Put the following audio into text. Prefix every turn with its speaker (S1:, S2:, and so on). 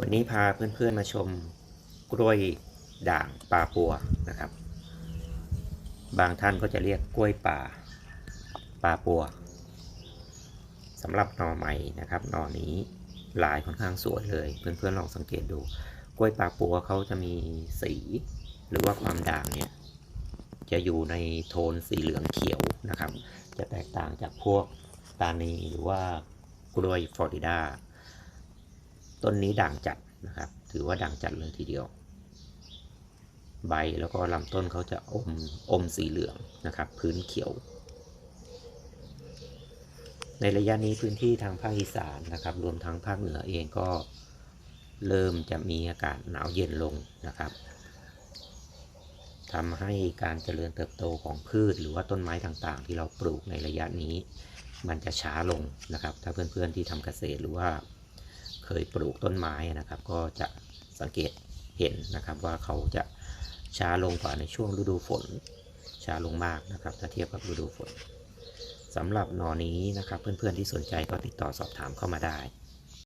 S1: วันนี้พาเพื่อนๆมาชมกล้วยด่างปลาปัวนะครับ บางท่านก็จะเรียกกล้วยป่าปลาปัวสำหรับหน่อใหม่นะครับหน่อนี้ลายค่อนข้างสวยเลย เพื่อนๆลองสังเกตดู กล้วยปลาปัวเขาจะมีสี หรือว่าความด่างเนี่ยจะอยู่ในโทนสีเหลืองเขียวนะครับ จะแตกต่างจากพวกตานีหรือว่ากล้วยฟลอริดา ต้นนี้ด่างจัดนะครับ ถือว่าด่างจัดเลยทีเดียว ใบแล้วก็ลำต้นเขาจะอมอมสีเหลืองนะครับ พื้นเขียว ในระยะนี้พื้นที่ทางภาคอีสานนะครับ รวมทั้งภาคเหนือเองก็เริ่มจะมีอากาศหนาวเย็นลงนะครับทำให้การเจริญเติบโตของพืชหรือว่าต้นไม้ต่างๆ ที่เราปลูกในระยะนี้ มันจะช้าลงนะครับ ถ้าเพื่อนๆที่ทำเกษตรหรือว่า เคยปลูกต้นไม้นะครับ ก็จะสังเกตเห็นนะครับว่าเขาจะช้าลงกว่าในช่วงฤดูฝน ช้าลงมากนะครับ ถ้าเทียบกับฤดูฝนสำหรับหนอนี้นะครับ เพื่อนๆที่สนใจก็ติดต่อสอบถามเข้ามาได้